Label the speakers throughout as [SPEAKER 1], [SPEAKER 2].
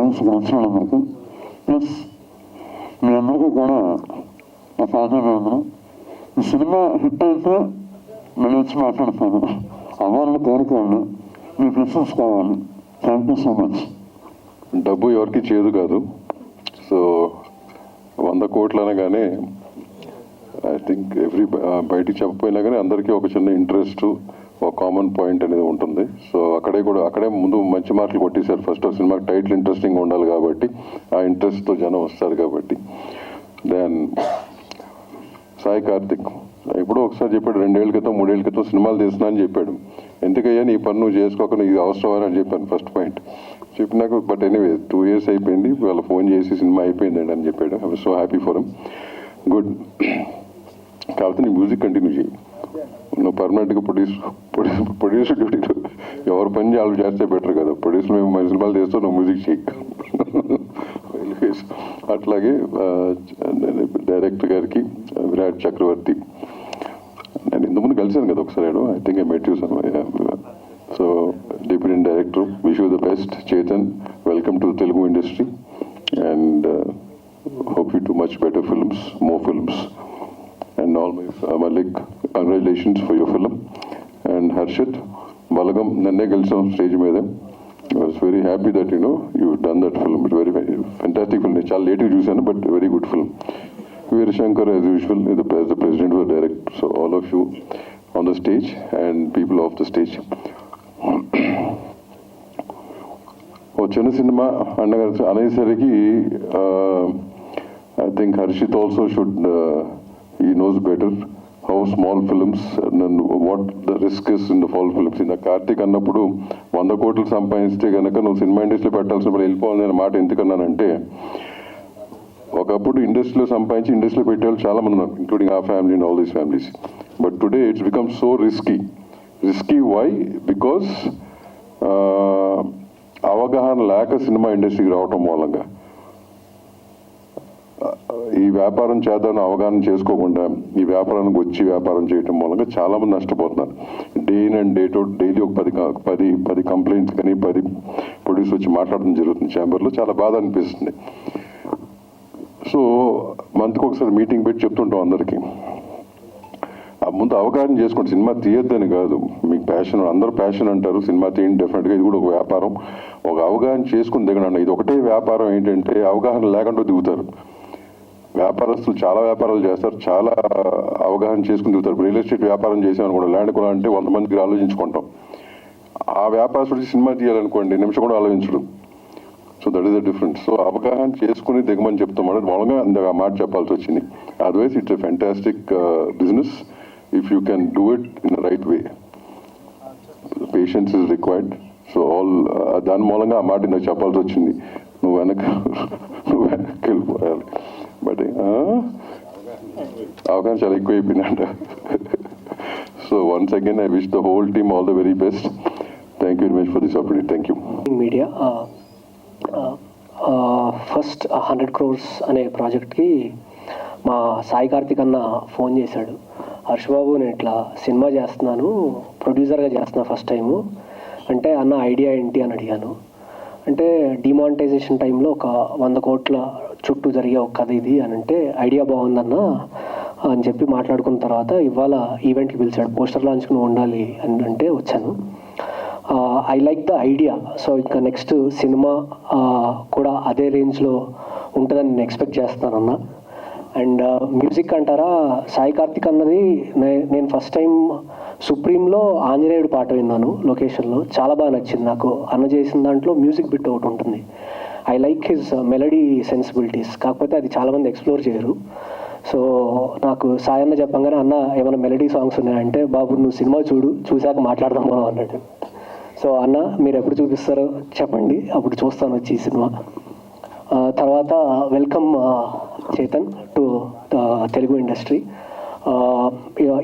[SPEAKER 1] మాట్లాడుతున్నారు దర్శనం మీకు ప్లస్ మీ అందరికీ కూడా నా సాధ్యమేంద్రం ఈ సినిమా హిట్ అయితే నేను వచ్చి మాట్లాడతాను అవ్వాలని కోరుకోండి మీ ప్రిఫరెన్స్ కావాలి థ్యాంక్ యూ సో మచ్
[SPEAKER 2] డబ్బు ఎవరికి చేదు కాదు. సో వంద కోట్లు అనగానే ఐ థింక్ ఎవ్రీ బయటికి చెప్పపోయినా కానీ అందరికీ ఒక చిన్న ఇంట్రెస్ట్ ఒక కామన్ పాయింట్ అనేది ఉంటుంది. సో అక్కడే కూడా అక్కడే ముందు మంచి మార్కులు కొట్టేశారు. ఫస్ట్ సినిమాకి టైటిల్ ఇంట్రెస్టింగ్ ఉండాలి కాబట్టి ఆ ఇంట్రెస్ట్తో జనం వస్తారు కాబట్టి. దెన్ సాయి కార్తిక్ ఎప్పుడో ఒకసారి చెప్పాడు రెండేళ్ళ క్రితం మూడేళ్ళ క్రితం సినిమాలు తీస్తున్నా అని చెప్పాడు. ఎందుకయ్యా నీ పని నువ్వు చేసుకోకుండా ఇది అవసరం అని చెప్పాను ఫస్ట్ పాయింట్ చెప్పినాక బట్ ఎనీవే టూ ఇయర్స్ అయిపోయింది వాళ్ళ ఫోన్ చేసి సినిమా అయిపోయిందండి అని చెప్పాడు. I so happy for good కాకపోతే నీ మ్యూజిక్ కంటిన్యూ చేయి. నువ్వు పర్మనెంట్గా ప్రొడ్యూస్ ప్రొడ్యూస్ ప్రొడ్యూసర్ డ్యూటీలో ఎవరు పని వాళ్ళు చేస్తే బెటర్ కదా ప్రొడ్యూసర్ మేము మన సినిమాలు చేస్తాం నువ్వు మ్యూజిక్ చేయి Anyways, అట్లాగే డైరెక్టర్ గారికి విరాట్ చక్రవర్తి నేను ఇంతకుముందు కలిశాను కదా ఒకసారి I think I met you so deputy director wish you the best Chetan welcome to Telugu industry and hope you to much better films more films and all my uh, Malik, congratulations for your film. And Harshit, Balagam, నన్నే కలిసాం stage మీద I was very happy that you know you done that film it very fantastic film నేను చాలా లేట్గా చూశాను but very good film Veerashankar as usual the the president for direct so all of you on the stage and people of the stage ఓ చిన్న cinema అండగా అనేసరికి I think Harshit also should he knows better how small films నన్ను what the risk is in the fall films ఇంత కార్తీక్ అన్నప్పుడు వంద కోట్లు సంపాదిస్తే కనుక నువ్వు సినిమా ఇండస్ట్రీలో పెట్టాల్సిన వెళ్ళిపోవాలి అనే మాట ఎందుకన్నానంటే ఒకప్పుడు ఇండస్ట్రీలో సంపాదించి ఇండస్ట్రీలో పెట్టే వాళ్ళు చాలా మంది ఉన్నారు including a family and all these families but today it's become so risky risky why because అవగాహన లేక సినిమా ఇండస్ట్రీకి రావటం మూలంగా. ఈ వ్యాపారం చేద్దామని అవగాహన చేసుకోకుండా ఈ వ్యాపారానికి వచ్చి వ్యాపారం చేయటం మూలంగా చాలామంది నష్టపోతున్నారు. Day in and day to daily ఒక పది పది పది కంప్లైంట్స్ కానీ పది ప్రొడ్యూస్ వచ్చి మాట్లాడడం జరుగుతుంది. ఛాంబర్లో చాలా బాధ అనిపిస్తుంది. సో మంత్కి ఒకసారి మీటింగ్ పెట్టి చెప్తుంటాం అందరికీ. ముందు అవగాహన చేసుకోండి. సినిమా తీయొద్దని కాదు. మీకు ప్యాషన్ అందరూ ప్యాషన్ అంటారు. సినిమా తీయండి డెఫినెట్గా ఇది కూడా ఒక వ్యాపారం. ఒక అవగాహన చేసుకుని దిగండి ఇది ఒకటే వ్యాపారం ఏంటంటే అవగాహన లేకుండా దిగుతారు. వ్యాపారస్తులు చాలా వ్యాపారాలు చేస్తారు. చాలా అవగాహన చేసుకుని దిగుతారు రియల్ ఎస్టేట్ వ్యాపారం చేసామనుకోండి ల్యాండ్ కొనాలంటే వంద మందికి ఆలోచించుకుంటాం. ఆ వ్యాపారస్తుడికి సినిమా తీయాలనుకోండి నిమిషం కూడా ఆలోచించడు. So that is the difference so అవగాహన చేసుకుని దిగమని చెప్తాం. అంటే మూలంగా అందుకు ఆ మాట చెప్పాల్సి వచ్చింది. Otherwise it's a fantastic business if you can do it in right way patience is required so all దాని మూలంగా ఆ మాట ఇందాక చెప్పాల్సి వచ్చింది. నువ్వు వెనక నువ్వు వెనక్కి వెళ్ళిపోయాలి. బట్ అవగాహన చాలా ఎక్కువ అయిపోయిందంట so once again I wish the whole team all the very best thank you very much for this opportunity thank you
[SPEAKER 3] media first hundred crores అనే ప్రాజెక్ట్కి మా సాయి కార్తిక్ అన్న ఫోన్ చేశాడు. హర్షబాబు నేను ఇట్లా సినిమా చేస్తున్నాను ప్రొడ్యూసర్గా చేస్తున్నా ఫస్ట్ టైము అంటే అన్న ఐడియా ఏంటి అని అడిగాను. అంటే డిమానిటైజేషన్ టైంలో ఒక వంద కోట్ల చుట్టూ జరిగే ఒక కథ ఇది అని అంటే ఐడియా బాగుందన్న అని చెప్పి మాట్లాడుకున్న తర్వాత ఇవాళ ఈవెంట్కి పిలిచాడు. పోస్టర్ లాంచ్కి నువ్వు ఉండాలి అని అంటే వచ్చాను. I like the idea. So ఇంకా నెక్స్ట్ సినిమా కూడా అదే రేంజ్లో ఉంటుందని నేను ఎక్స్పెక్ట్ చేస్తానన్న అండ్ మ్యూజిక్ అంటారా? సాయి కార్తిక్ అన్నది నేను ఫస్ట్ టైం సుప్రీంలో ఆంజనేయుడు పాట విన్నాను లొకేషన్లో. చాలా బాగా నచ్చింది నాకు. అన్న చేసిన దాంట్లో మ్యూజిక్ బిట్ ఒకటి ఉంటుంది. I like his melody sensibilities కాకపోతే అది చాలామంది ఎక్స్ప్లోర్ చేయరు. సో నాకు సాయన్న చెప్పంగానే అన్న ఏమైనా మెలడీ సాంగ్స్ ఉన్నాయంటే బాబు నువ్వు సినిమా చూడు చూశాక మాట్లాడదాం మనం అన్నాడు సో అన్న మీరు ఎప్పుడు చూపిస్తారో చెప్పండి అప్పుడు చూస్తాను వచ్చి ఈ సినిమా. తర్వాత welcome Chetan to Telugu industry.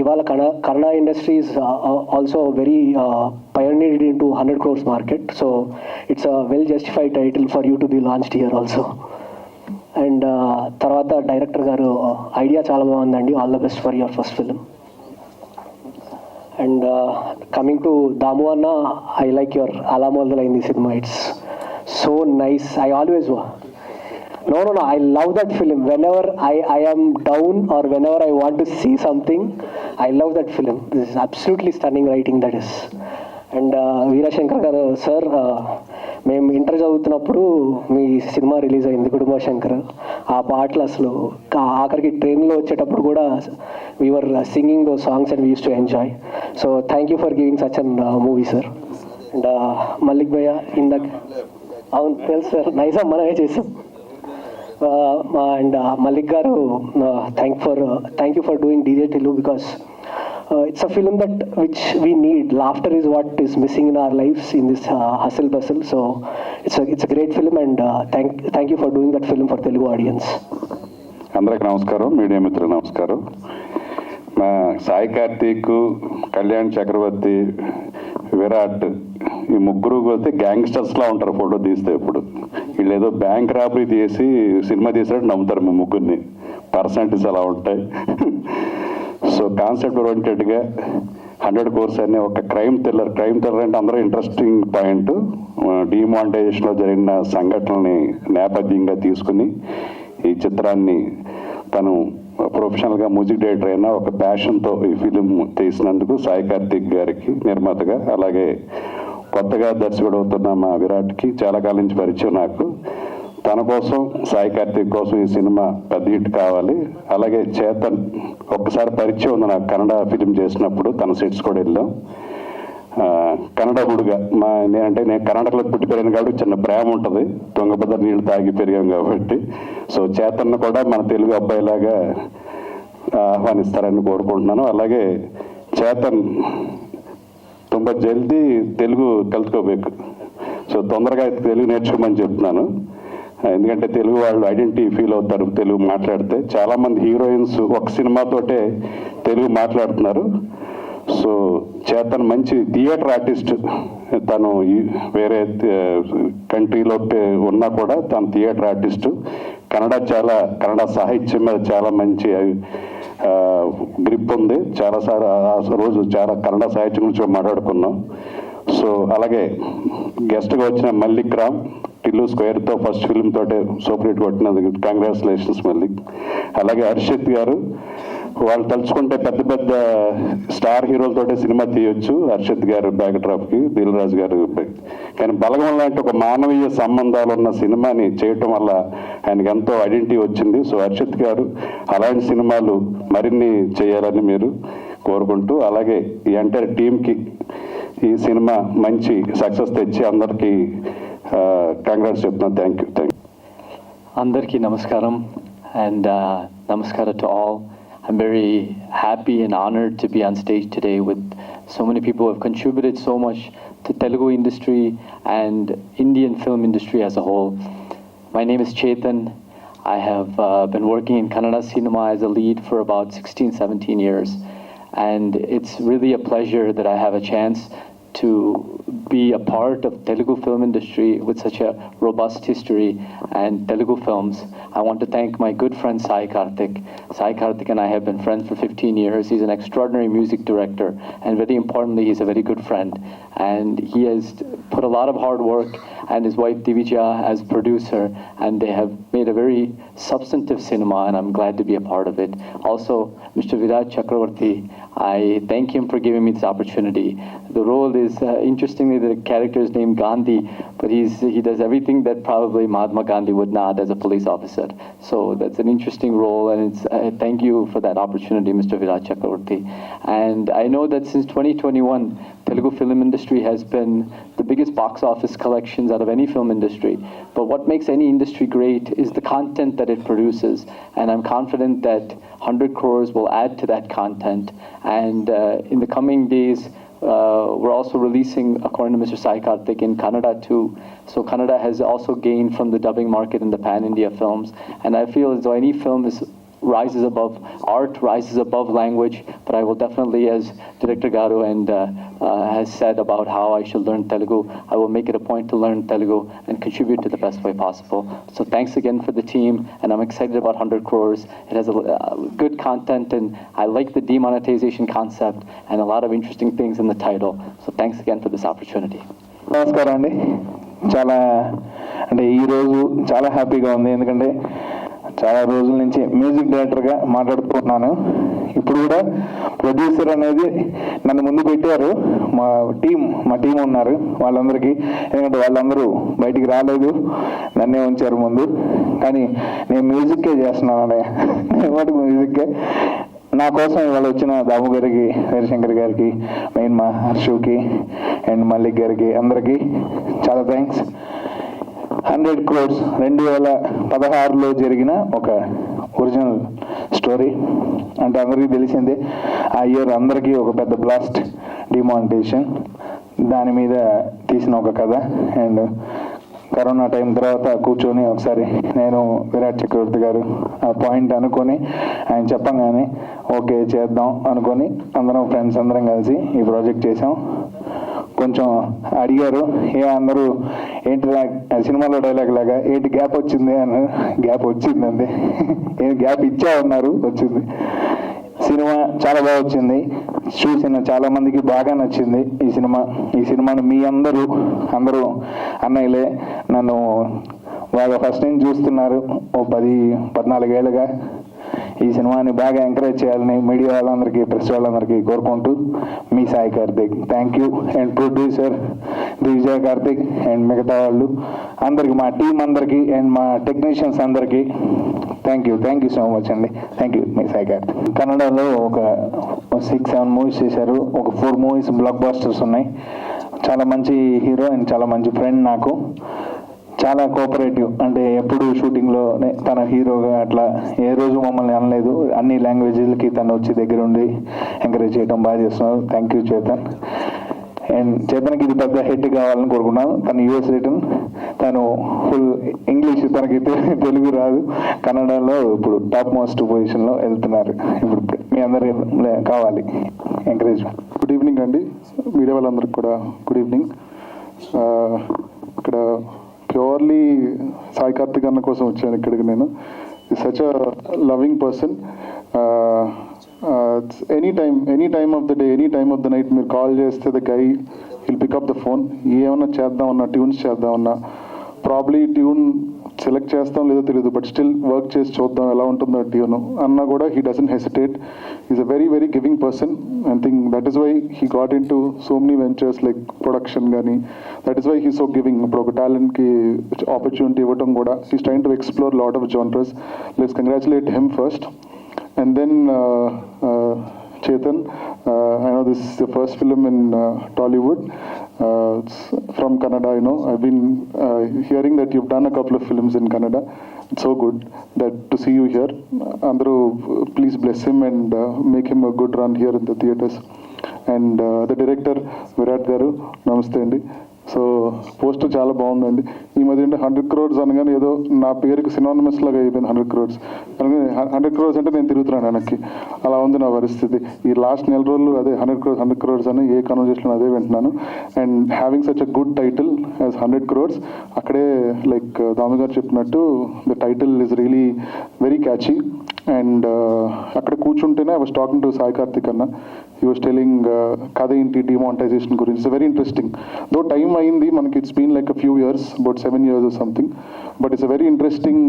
[SPEAKER 3] ఇవాళ కన Kannada industries also very pioneered in to hundred crores market so it's a well justified title for you to be launched here also and తర్వాత డైరెక్టర్ గారు idea చాలా బాగుందండి all the best for your first film and coming to Damu అన్న I like your అలా మొదలైంది cinema it's so nice I always No, no, no. I love that film. Whenever I, I am down or whenever I want to see something, I love that film. This is absolutely stunning writing that is. And Veerashankar garu sir మేము inter చదువుతున్నప్పుడు మీ cinema release అయింది కుటుంబ శంకర్ ఆ పాటలు అసలు ఆఖరికి ట్రైన్లో వచ్చేటప్పుడు కూడా we are singing those songs and we use to enjoy so thank you for giving such an movie sir and Mallik bhaiya ఇందాక అవును తెలుసు సార్. నైసా మనమే చేసాం. Uh, and Mallik garu thank for thank you for doing DJ Tillu because it's a film that which we need laughter is what is missing in our lives in this hustle bustle so it's it's great film and thank thank you for doing that film for Telugu audiences
[SPEAKER 4] అందరికి నమస్కారం. Media మిత్రులు నమస్కారం. మా సాయి కార్తీక్ కళ్యాణ్ చక్రవర్తి విరాట్ ఈ ముగ్గురు పోతే గ్యాంగ్స్టర్స్లా ఉంటారు photo తీస్తే ఇప్పుడు వీళ్ళు ఏదో బ్యాంక్ రాబరీ చేసి సినిమా తీసినట్టు నమ్ముతారు మీ ముగ్గురిని. పర్సనాలిటీస్ అలా ఉంటాయి. సో కాన్సెప్ట్ ఓరియంటెడ్గా హండ్రెడ్ కోర్స్ అనే ఒక క్రైమ్ థ్రిల్లర్ క్రైమ్ థ్రిల్లర్ అంటే అందరూ ఇంట్రెస్టింగ్ పాయింట్. డిమానిటైజేషన్లో జరిగిన సంఘటనల్ని నేపథ్యంగా తీసుకుని ఈ చిత్రాన్ని తను ప్రొఫెషనల్గా మ్యూజిక్ డైరెక్టర్ అయినా ఒక ప్యాషన్తో ఈ ఫిలిం తీసినందుకు సాయి కార్తిక్ గారికి నిర్మాతగా అలాగే కొత్తగా దర్శకుడు అవుతున్న మా విరాట్కి చాలా కాలం నుంచి పరిచయం నాకు. తన కోసం సాయి కార్తిక్ కోసం ఈ సినిమా పెద్ద హిట్ కావాలి. అలాగే చేతన్ ఒక్కసారి పరిచయం ఉంది నాకు. కన్నడ ఫిలిం చేసినప్పుడు తన సెట్స్ కూడా వెళ్ళాం. కన్నడ గుడిగా. మా నేనంటే నేను కర్ణాటకలో పుట్టి పెరిగాను కాబట్టి చిన్న ప్రేమ ఉంటుంది. తుంగభద్ర నీళ్ళు తాగి పెరిగాం కాబట్టి. సో చేతన్ కూడా మన తెలుగు అబ్బాయిలాగా ఆహ్వానిస్తారని కోరుకుంటున్నాను. అలాగే చేతన్ తుంబ జల్దీ తెలుగు కలుసుకోబేకు సో తొందరగా తెలుగు నేర్చుకోమని చెప్తున్నాను. ఎందుకంటే తెలుగు వాళ్ళు ఐడెంటిటీ ఫీల్ అవుతారు తెలుగు మాట్లాడితే. చాలా మంది హీరోయిన్స్ ఒక సినిమాతోటే తెలుగు మాట్లాడుతున్నారు. సో చేతన్ మంచి థియేటర్ ఆర్టిస్ట్ తను వేరే కంట్రీలో ఉన్నా కూడా తను థియేటర్ ఆర్టిస్ట్ కన్నడ చాలా కన్నడ సాహిత్యం మీద చాలా మంచి గ్రిప్ ఉంది. చాలా సార్ ఆ రోజు చాలా కన్నడ సాహిత్యం గురించి మాట్లాడుకున్నాం. సో అలాగే గెస్ట్గా వచ్చిన మల్లిక్ రామ్ టిల్లు స్క్వేర్తో ఫస్ట్ ఫిల్మ్ తోటే సూపర్ హిట్ కొట్టినందుకు కంగ్రాచులేషన్స్ మళ్ళీ. అలాగే హర్షిత్ గారు వాళ్ళు తలుచుకుంటే పెద్ద పెద్ద స్టార్ హీరోలతోటే సినిమా తీయొచ్చు హర్షిత్ గారు బ్యాక్ డ్రాప్కి దిల్ రాజు గారు కానీ బలగం లాంటి ఒక మానవీయ సంబంధాలు ఉన్న సినిమాని చేయటం వల్ల ఆయనకి ఎంతో ఐడెంటిటీ వచ్చింది. సో హర్షిత్ గారు అలాంటి సినిమాలు మరిన్ని చేయాలని మీరు కోరుకుంటూ అలాగే ఈ ఎంటైర్ టీంకి ఈ సినిమా మంచి సక్సెస్ తెచ్చి అందరికీ కంగ్రాట్స్ చెప్తున్నాను thank you thank you
[SPEAKER 5] Andarki Namaskaram and uh, Namaskara to all. I'm very happy and honored to be on stage today with so many people who have contributed so much to Telugu industry and Indian film industry as a whole. My name is Chetan. I have uh, been working in Kannada cinema as a lead for about 16, 17 years. And it's really a pleasure that I have a chance to be a part of Telugu film industry with such a robust history and Telugu films. I want to thank my good friend Sai Karthik. Sai Karthik and I have been friends for 15 years. He's an extraordinary music director and very importantly, he's a very good friend. And he has put a lot of hard work and his wife Divija as producer and they have made a very substantive cinema and I'm glad to be a part of it. Also, Mr. Virat Chakravarti, I thank him for giving me this opportunity. The role is uh, interestingly the character is named Gandhi, but he's he does everything that probably Mahatma Gandhi would not as a police officer. So that's an interesting role, and it's uh, thank you for that opportunity, Mr. Virat Chakravarti. And I know that since 2021, Telugu film industry has been the biggest box office collections out of any film industry. But what makes any industry great is the content that it produces, and I'm confident that 100 crores will add to that content. And uh, in the coming days, uh, we're also releasing, according to Mr. Sai Karthik, in Kannada too. So Kannada has also gained from the dubbing market in the pan India films. And I feel as though any film is rises above art, rises above language. But I will definitely, as Director Garu and uh, uh, has said about how I should learn Telugu, I will make it a point to learn Telugu and contribute to the best way possible. So thanks again for the team, and I'm excited about 100 crores. It has a uh, good content, and I like the demonetization concept and a lot of interesting things in the title. So thanks again for this opportunity.
[SPEAKER 6] నమస్కారం అండి చాలా అంటే ఈరోజు చాలా హ్యాపీగా ఉంది ఎందుకంటే చాలా రోజుల నుంచి మ్యూజిక్ డైరెక్టర్గా మాట్లాడుతున్నాను. ఇప్పుడు కూడా ప్రొడ్యూసర్ అనేది నన్ను ముందు పెట్టారు. మా టీం మా టీం ఉన్నారు. వాళ్ళందరికీ ఎందుకంటే వాళ్ళందరూ బయటికి రాలేదు. నన్నే ఉంచారు ముందు. కానీ నేను మ్యూజిక్కే చేస్తున్నాను నేను మ్యూజిక్కే నా కోసం ఇవాళ వచ్చిన దాము గారికి హరిశంకర్ గారికి మెయిన్ మా హర్షుకి అండ్ మల్లిక్ గారికి అందరికీ చాలా థ్యాంక్స్ హండ్రెడ్ క్రోడ్స్ రెండు వేల పదహారులో జరిగిన ఒక ఒరిజినల్ స్టోరీ. అంటే అందరికీ తెలిసిందే ఆ ఇయర్ అందరికీ ఒక పెద్ద బ్లాస్ట్ డిమానిటేషన్ దాని మీద తీసిన ఒక కథ. అండ్ కరోనా టైం తర్వాత కూర్చొని ఒకసారి నేను విరాట్ చక్రవర్తి గారు ఆ పాయింట్ అనుకొని ఆయన చెప్పంగానే ఓకే చేద్దాం అనుకొని అందరం ఫ్రెండ్స్ అందరం కలిసి ఈ ప్రాజెక్ట్ చేసాం కొంచెం అడిగారు ఏ అందరూ ఏంటి సినిమాలో డైలాగ్ లాగా ఏంటి గ్యాప్ వచ్చింది? అని గ్యాప్ వచ్చిందండి. ఏం గ్యాప్ ఇచ్చా? ఉన్నారు వచ్చింది. సినిమా చాలా బాగా వచ్చింది చూసిన చాలా మందికి బాగా నచ్చింది ఈ సినిమా. ఈ సినిమాను మీ అందరూ అందరూ అన్నయ్యలే నన్ను వాళ్ళు ఫస్ట్ నేను చూస్తున్నారు ఓ పది పద్నాలుగేళ్ళుగా. ఈ సినిమాని బాగా ఎంకరేజ్ చేయాలని మీడియా వాళ్ళందరికీ ప్రెస్ వాళ్ళందరికీ కోరుకుంటూ మీ Sai Karthik. Thank you and producer Divijaya Karthik and మిగతా వాళ్ళు. అందరికి మా టీం అందరికీ అండ్ మా టెక్నీషియన్స్ అందరికీ thank you thank you so much అండి. థ్యాంక్ యూ మీ సాయి కార్తిక్. కన్నడలో ఒక సిక్స్ సెవెన్ మూవీస్ చేశారు. ఒక ఫోర్ మూవీస్ బ్లాక్ బాస్టర్స్ ఉన్నాయి. చాలా మంచి హీరో అండ్ చాలా మంచి ఫ్రెండ్ నాకు. చాలా కోఆపరేటివ్ అంటే ఎప్పుడు షూటింగ్లోనే తన హీరోగా అట్లా ఏ రోజు మమ్మల్ని అనలేదు. అన్ని లాంగ్వేజెస్కి తను వచ్చి దగ్గర ఉండి ఎంకరేజ్ చేయడం బాగా చేస్తున్నారు. థ్యాంక్ యూ చేతన్ అండ్ చేతన్కి ఇది పెద్ద హిట్ కావాలని కోరుకున్నాను తను యూఎస్ రిటర్న్ తను ఫుల్ ఇంగ్లీష్ తనకి తెలుగు రాదు. కన్నడలో ఇప్పుడు టాప్ మోస్ట్ పొజిషన్లో వెళ్తున్నారు. ఇప్పుడు మీ అందరి కావాలి. ఎంకరేజ్మెంట్
[SPEAKER 7] గుడ్ ఈవినింగ్ అండి. మీడియా వాళ్ళందరికి కూడా గుడ్ ఈవినింగ్ ఇక్కడ ప్యూర్లీ సాయి కార్తిక్ అన్న కోసం వచ్చాను ఇక్కడికి నేను. Such a loving person any time any time of the day any time of the night మీరు కాల్ చేస్తే the guy will pick up the phone ఏమన్నా చేద్దామన్నా ట్యూన్స్ చేద్దామన్నా ప్రాబ్లీ ట్యూన్ సెలెక్ట్ చేస్తాం లేదో తెలియదు బట్ స్టిల్ వర్క్ చేసి చూద్దాం ఎలా ఉంటుందో ట్యూన్ అన్నా కూడా he doesn't hesitate is a very very giving person I think that is why he got in to so many ventures like production కానీ that is why he so giving ఇప్పుడు ఒక టాలెంట్కి ఆపర్చునిటీ ఇవ్వడం కూడా he tried to explore lot of genres let's congratulate him first and then Chetan I know this I know this is the uh, from Canada, you know. I've been uh, hearing that you've done a couple of films in Canada. It's so good that to see you here. Andrew, please bless him and uh, make him a good run here in the theatres. And uh, the director, Virat Garu, namaste అండి so poster చాలా బాగుందండి. ఈ మధ్య అంటే hundred crores అనగానే ఏదో నా పేరుకి సినానిమస్ లాగా అయిపోయింది హండ్రెడ్ క్రోర్స్ హండ్రెడ్ క్రోర్స్ అంటే నేను తిరుగుతున్నాను వెనక్కి అలా ఉంది నా పరిస్థితి. ఈ లాస్ట్ నెల రోజులు అదే హండ్రెడ్ క్రోర్స్ హండ్రెడ్ క్రోర్స్ అని ఏ కన్వర్జేషన్ అదే వింటున్నాను. And having such a good title as hundred crores అక్కడే లైక్ uh, దామి గారు చెప్పినట్టు the title is really very catchy and uh, అక్కడ కూర్చుంటేనే I was talking to Sai Karthik అన్న. హీ వాస్ టెలింగ్ కథ ఏంటి? డిమానిటైజేషన్ గురించి. It's very interesting though time అయింది మనకి it's been like a few years about seven years something but it's a very interesting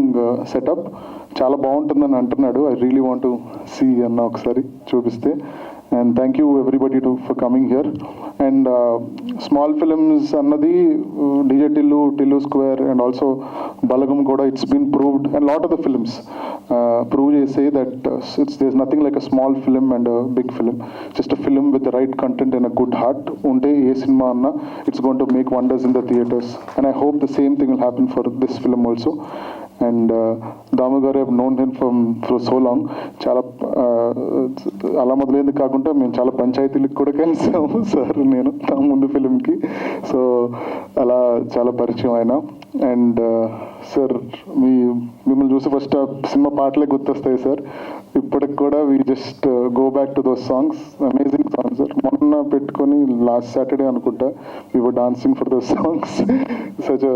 [SPEAKER 7] setup చాలా బాగుంటుందని అంటున్నాడు. I really want to see అన్న ఒకసారి చూపిస్తే. And thank you everybody to for coming here and small films అన్నది DJ Tillu Tillu square and also Balagam కూడా it's been proved and lot of the films prove చేసే that it's does nothing like a small film and big film just a film with the right content and a good heart ఉంటే ఏ cinema అన్నా it's gonna make wonders in the theatres and I hope the same thing will happen for this film also and Damu garu have known him from for so long చాలా అలా మొదలైంది కాకుండా మేము చాలా పంచాయతీలకు కూడా కలిసాము సార్ నేను నా ముందు ఫిలింకి సో అలా చాలా పరిచయం ఆయన అండ్ సార్ మీ మిమ్మల్ని చూసి ఫస్ట్ ఆ సినిమా పాటలే గుర్తొస్తాయి సార్. ఇప్పటికి కూడా we just go back to those songs amazing songs sir మొన్న పెట్టుకొని లాస్ట్ సాటర్డే అనుకుంటా we were dancing for those songs such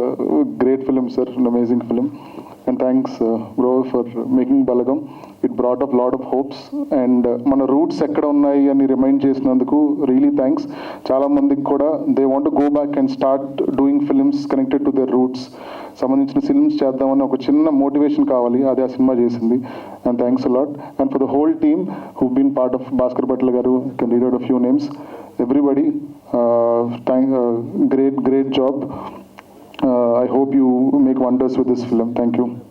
[SPEAKER 7] great film sir amazing film and thanks bro for making Balagam it brought up lot of hopes and మన roots ఎక్కడ ఉన్నాయి అని remind చేసినందుకు really thanks చాలా మందికి కూడా they want go back and start doing films connected to their roots సంబంధించిన films చేద్దామని ఒక చిన్న మోటివేషన్ కావాలి అది ఆ సినిమా చేసింది. And thanks lot and for the whole team who been part of Bhaskar Bhatla garu can read out few names everybody thank great great job Uh, I hope you make wonders with this film. Thank you.